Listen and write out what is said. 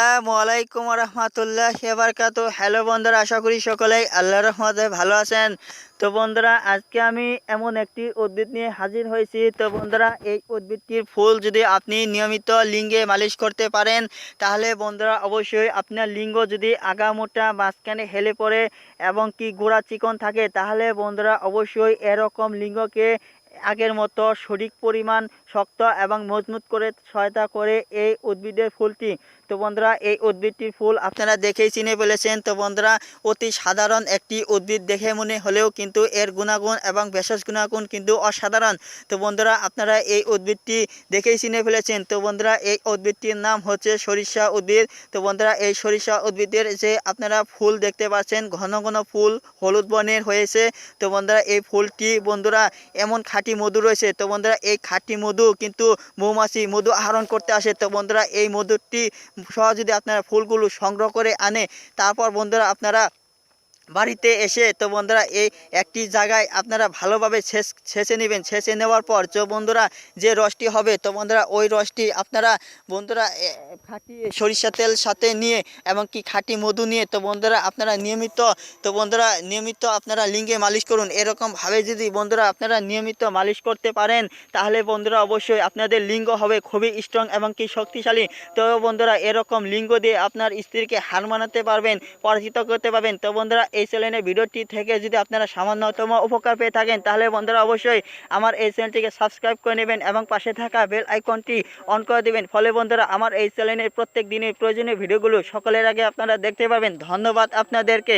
আসসালামু আলাইকুম রহমতুল্লাহ বারকাত হ্যালো বন্ধুরা, আশা করি সকলেই আল্লাহ রহমতে ভালো আছেন। তো বন্ধুরা, আজকে আমি এমন একটি উদ্ভিদ নিয়ে হাজির হয়েছি। তো বন্ধুরা, এই উদ্ভিদটির ফুল যদি আপনি নিয়মিত লিঙ্গে মালিশ করতে পারেন, তাহলে বন্ধুরা অবশ্যই আপনার লিঙ্গ যদি আগা মোটা মাঝখানে হেলে পড়ে এবং কি গোড়া চিকন থাকে, তাহলে বন্ধুরা অবশ্যই এরকম লিঙ্গকে আগের মতো সঠিক পরিমাণ শক্ত এবং মজবুত করে সহায়তা করে এই উদ্ভিদের ফুলটি। তো বন্ধুরা, এই উদ্ভিদটির ফুল আপনারা দেখেই চিনে ফেলেছেন। তো বন্ধুরা, অতি সাধারণ একটি উদ্ভিদ দেখে মনে হলেও কিন্তু এর গুণাগুণ এবং বিশেষ গুণাগুণ কিন্তু অসাধারণ। তো বন্ধুরা, আপনারা এই উদ্ভিদটি দেখেই চিনে ফেলেছেন। তো বন্ধুরা, এই উদ্ভিদটির নাম হচ্ছে সরিষা উদ্ভিদ। তো বন্ধুরা, এই সরিষা উদ্ভিদের যে আপনারা ফুল দেখতে পাচ্ছেন, ঘন ঘন ফুল হলুদ বর্ণের হয়েছে। তো বন্ধুরা, এই ফুলটি বন্ধুরা এমন খাঁটি মধু রয়েছে। তো বন্ধুরা, এই খাঁটি মধু কিন্তু মৌমাছি মধু আহরণ করতে আসে। তো বন্ধুরা, এই মধুটি সহ যদি আপনারা ফুলগুলো সংগ্রহ করে আনে, তারপর বন্ধুরা আপনারা বাড়িতে এসে তো বন্ধুরা এই একটি জায়গায় আপনারা ভালোভাবে ছেঁচ নেবেন। ছেঁচে নেওয়ার পর যে বন্ধুরা যে রসটি হবে, তো বন্ধুরা ওই রসটি আপনারা বন্ধুরা খাঁটি সরিষা তেল সাথে নিয়ে এবং কি খাঁটি মধু নিয়ে তো বন্ধুরা আপনারা নিয়মিত, তো বন্ধুরা নিয়মিত আপনারা লিঙ্গে মালিশ করুন। এরকমভাবে যদি বন্ধুরা আপনারা নিয়মিত মালিশ করতে পারেন, তাহলে বন্ধুরা অবশ্যই আপনাদের লিঙ্গ হবে খুবই স্ট্রং এবং কি শক্তিশালী। তো বন্ধুরা এরকম লিঙ্গ দিয়ে আপনার স্ত্রীকে হার মানাতে পারবেন, পরাজিত করতে পারবেন। তো বন্ধুরা এই চ্যানেলের ভিডিওটি থেকে যদি আপনারা সামান্যতম উপকার পেয়ে থাকেন, তাহলে বন্ধুরা অবশ্যই আমার এই চ্যানেলটিকে সাবস্ক্রাইব করে নেবেন এবং পাশে থাকা বেল আইকনটি অন করে দেবেন। ফলে বন্ধুরা আমার এই চ্যানেলের প্রত্যেক দিনের প্রয়োজনীয় ভিডিওগুলো সকলের আগে আপনারা দেখতে পাবেন। ধন্যবাদ আপনাদেরকে।